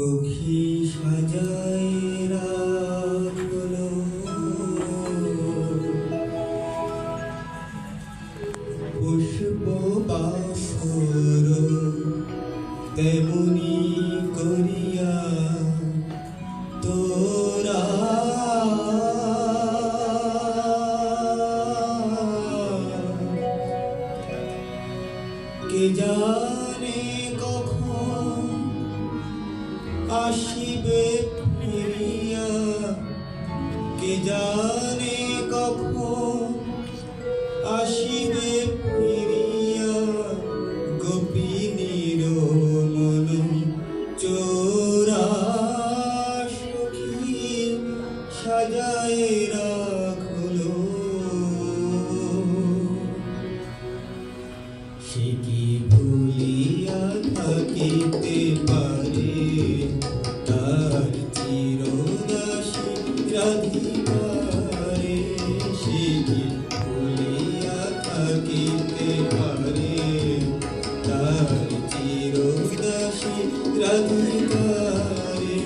সখী সাজায় রাখল। পুষ্প তেমনি করিয়া তোরা। কে জানে কখন আসিবে ফিরিয়া। কে জানে কখন আসিবে গোপিনীর চোরা সাজায় রাখল। সে কি ভুলিয়া থাকিতে পারে? রাধিকারে সে কি ভুলিয়া থাকিতে পারে তার চিরদাসী রাধিকারে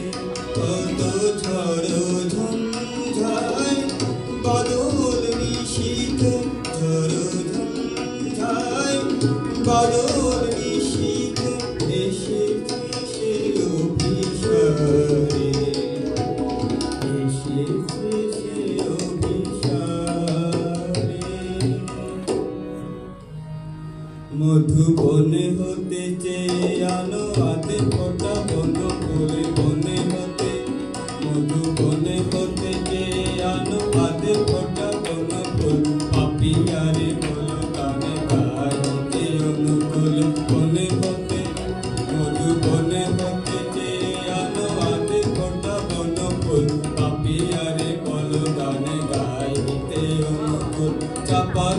কত ঝড় ঝঞ্ঝায় বাদল নিশীত ঝড় ঝঞ্ঝায় বাদল মধুবনে হতে চেয়ে আনো হাতে ফোটা বন ফুলে বনে হতে। মধুবনে হতে চেয়ে আনো হাতে ফোটা বন ফুল পাপিয়ারে বল গানে গাইতে অনুকূল বনে হতে। মধুবনে হতে চেয়ে আনো হাতে ফোটা বন ফুল পাপিয়ারে বল গানে গাইতে অনুকূল চাপার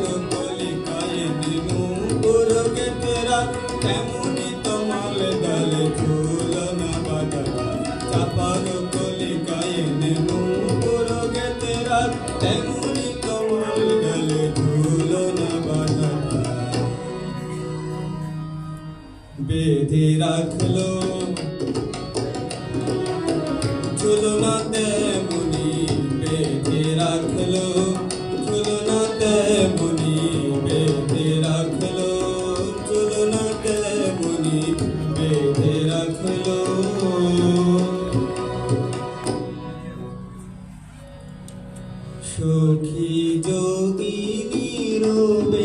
তেমনি তোমাল দলে ফুল না বাদলা চাপার কলিকায় দিনু পুরকে তেরা তেমনি তোমাল দলে ফুল না বাদলা বেঁধে রাখল রাখল সখী যোগিনী রবে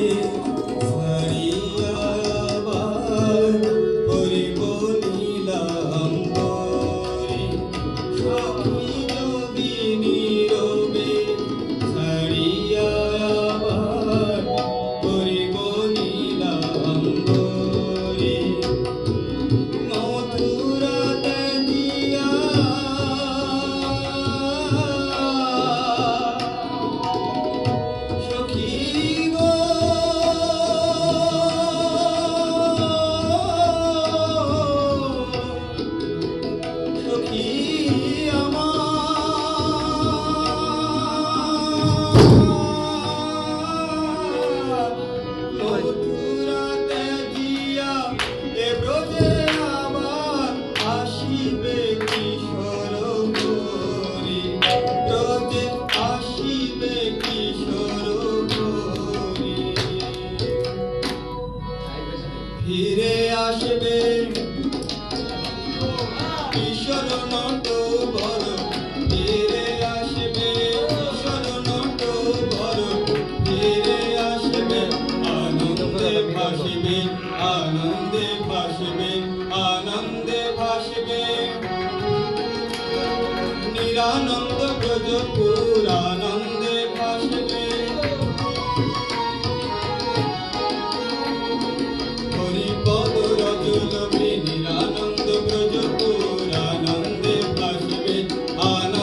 ফিরে আসবে। কিশোর নট বড় ফিরে আসবে। কিশোর নট বড় ফিরে আসবে। আনন্দে ভাসবে আনন্দে ভাসবে আনন্দে ভাসবে। নিরানন্দ ব্রজপুর আনন্দে ভাসবে